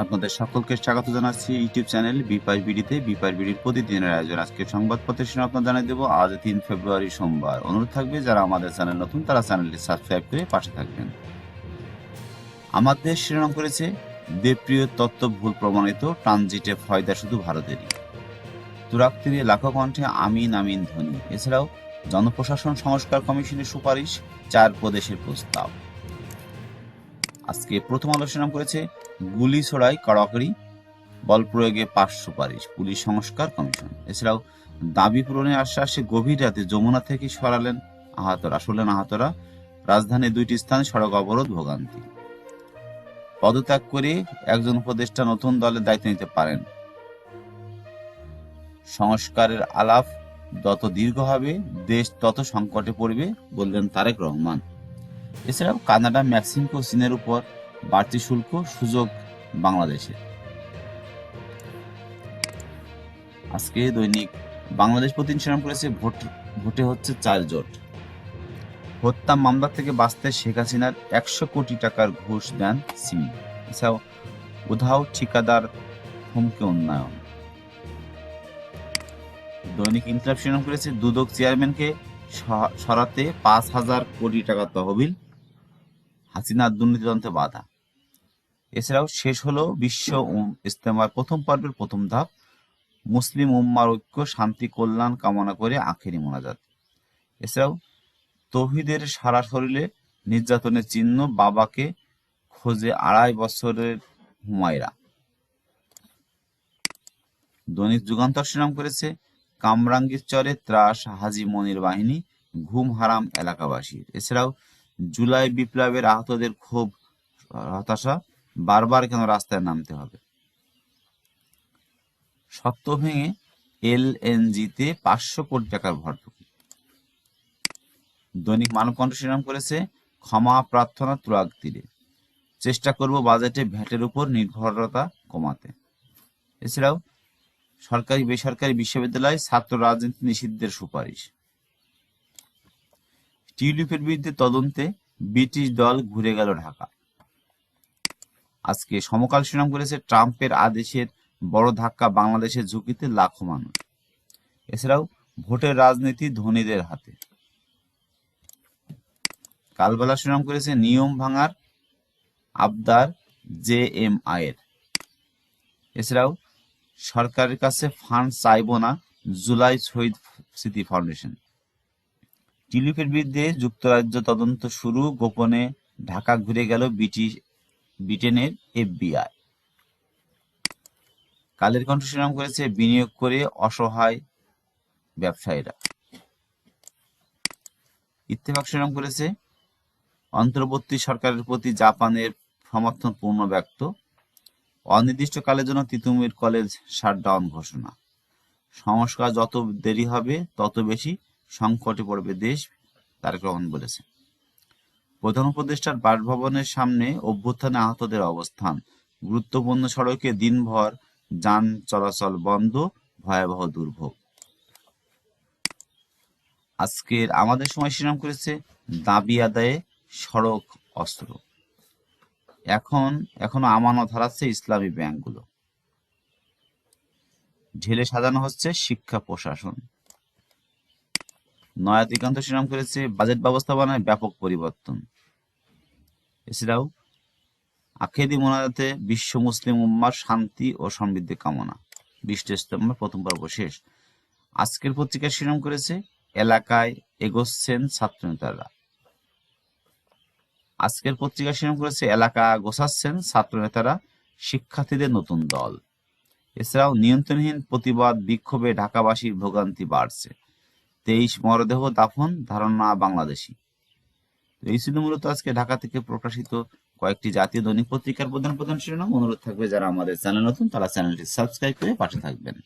আপনাদের সকলকে স্বাগত জানাচ্ছি ইউটিউব চ্যানেল বিপার বিডিতে। বিপার বিডির প্রতিদিনের আয়োজন। আজকে সংবাদপত্রের শুনে আপনার জানিয়ে দেবো। আজ তিন ফেব্রুয়ারি সোমবার। অনুরোধ থাকবে, যারা আমাদের চ্যানেল নতুন, তারা চ্যানেলটি সাবস্ক্রাইব করে পাশে থাকবেন। আমাদের শিরোনাম করেছে, দেবপ্রিয় তত্ত্ব ভুল প্রমাণিত ট্রানজিটে ফয়দা শুধু ভারতেরই। তুরাক তীরে লাখো কণ্ঠে আমিন আমিন ধ্বনি এছাড়াও জনপ্রশাসন সংস্কার কমিশনের সুপারিশ, চার প্রদেশের প্রস্তাব। আজকে প্রথম আলোচনা করেছে গুলি ছোড়াই কড়াকড়ি বল প্রয়োগে পাশ সুপারিশ, পুলিশ সংস্কার কমিশন। এছাড়াও দাবি পূরণের আশ্বাসে গভীর রাতে যমুনা থেকে সরালেন আহতরা আসলেন আহতরা। রাজধানীর দুইটি স্থানে সড়ক অবরোধ, ভোগান্তি। পদত্যাগ করে একজন উপদেষ্টা নতুন দলের দায়িত্ব নিতে পারেন। সংস্কারের আলাপ যত দীর্ঘ হবে, দেশ তত সংকটে পড়বে, বললেন তারেক রহমান। এছাড়াও কানাডা, মেক্সিকো, চীনের উপর বাড়তি শুল্ক সুযোগ বাংলাদেশে। আজকে দৈনিক বাংলাদেশ প্রতিদিন প্রতিষ্ঠান করেছে, ভোট, ভোটে হচ্ছে চার জোট। হত্যা মামলা থেকে বাঁচতে শেখ হাসিনার একশো কোটি টাকার ঘুষ দেন সিমি। এছাড়াও উধাও ঠিকাদার হুমকি উন্নয়ন। দৈনিক ইনকলাব শিরোনাম করেছে, দুদক চেয়ারম্যানকে সরাতে পাঁচ হাজার কোটি টাকা তহবিল, হাসিনার দুর্নীতি বাধা। এছাড়াও শেষ হলো বিশ্ব ইজতেমার প্রথম পর্বের প্রথম ধাপ, মুসলিম উম্মার ঐক্য, শান্তি, কল্যাণ কামনা করে আখেরি মোনাজাত। এছাড়াও তৌহিদের সারা শরীরে নির্যাতনের চিহ্ন বাবাকে খোঁজে আড়াই বছরের হুমায়রা। দৈনিক যুগান্তর শিরোনাম করেছে, কামরাঙ্গীর চরে ত্রাস হাজি মনির বাহিনী, ঘুম হারাম এলাকাবাসীর। এছাড়াও জুলাই বিপ্লবের আহতদের ক্ষোভ, হতাশা বারবার কেন রাস্তায় নামতে হবে? সত্য ভেঙে এলএনজিতে পাঁচশো কোটি টাকার ভর্তুকি দৈনিক মানবকণ্ঠ শিরোনাম করেছে, ক্ষমা প্রার্থনা তুরাগ তীরে। চেষ্টা করব বাজেটে ভ্যাটের উপর নির্ভরতা কমাতে। এছাড়াও, সরকারি বেসরকারি বিশ্ববিদ্যালয় ছাত্র রাজনীতি নিষিদ্ধের সুপারিশ। টিউলিপের বিরুদ্ধে তদন্তে ব্রিটিশ দল ঘুরে গেল ঢাকা। আজকে সমকাল শিরোনাম করেছে ট্রাম্পের আদেশের বড় ধাক্কা বাংলাদেশের ঝুঁকিতে লাখো মানুষ। এছাড়াও ভোটের রাজনীতি ধনীদের হাতে। কালবেলা শিরোনাম করেছে নিয়ম ভাঙার আবদার জে এম আয়ের এছাড়াও সরকারের কাছে ফান্ড চাইব না, জুলাই শহীদ স্মৃতি ফাউন্ডেশন। টিলিপের বিরুদ্ধে যুক্তরাজ্য তদন্ত শুরু, গোপনে ঢাকা ঘুরে গেল ব্রিটিশ ব্রিটেনের এফবিআই। কালের কণ্ঠ শিরোনাম করেছে বিনিয়োগ করে অসহায় ব্যবসায়ীরা। ইত্তেফাক শিরোনাম করেছে অন্তর্বর্তী সরকারের প্রতি জাপানের সমর্থন পূর্ণ ব্যক্ত অনির্দিষ্টকালের জন্য তিতুমির কলেজ শাটডাউন ঘোষণা। সংস্কার যত দেরি হবে, তত বেশি সংকটে পড়বে দেশ, তারেক রহমান বলেছেন। প্রধান উপদেষ্টার বাসভবনের সামনে অভ্যুত্থানে আহতদের অবস্থান। গুরুত্বপূর্ণ সড়কে দিনভর যান চলাচল বন্ধ, ভয়াবহ দুর্ভোগ। আজকের আমাদের সময় শিরাম করেছে, দাবি আদায়ে সড়ক অস্ত্র। এখন, এখনও আমানত হারাচ্ছে ইসলামী ব্যাংকগুলো। ঢেলে সাজানো হচ্ছে শিক্ষা প্রশাসন। নয়া দিগন্ত শিরাম করেছে বাজেট ব্যবস্থাপনায় ব্যাপক পরিবর্তন। এছাড়াও আখেদি মোনাজাতে বিশ্ব মুসলিম উম্মার শান্তি ও সমৃদ্ধি কামনা। বিশ ইস্তেমার প্রথম পর্ব শেষ। আজকের পত্রিকার শিরোনাম করেছে, এলাকায় এগোচ্ছেন ছাত্রনেতারা আজকের পত্রিকা শিরোনাম করেছে এলাকা গোছাচ্ছেন ছাত্রনেতারা শিক্ষার্থীদের নতুন দল। এছাড়াও নিয়ন্ত্রণহীন প্রতিবাদ বিক্ষোভে ঢাকাবাসীর ভোগান্তি বাড়ছে। তেইশ মরদেহ দাফন, ধারণা বাংলাদেশি। এই ছিল মূলত আজকে ঢাকা থেকে প্রকাশিত কয়েকটি জাতীয় দৈনিক পত্রিকার প্রধান প্রধান শিরোনাম। অনুরোধ থাকবে যারা আমাদের চ্যানেল নতুন, তারা চ্যানেলটি সাবস্ক্রাইব করে পাঠিয়ে থাকবেন।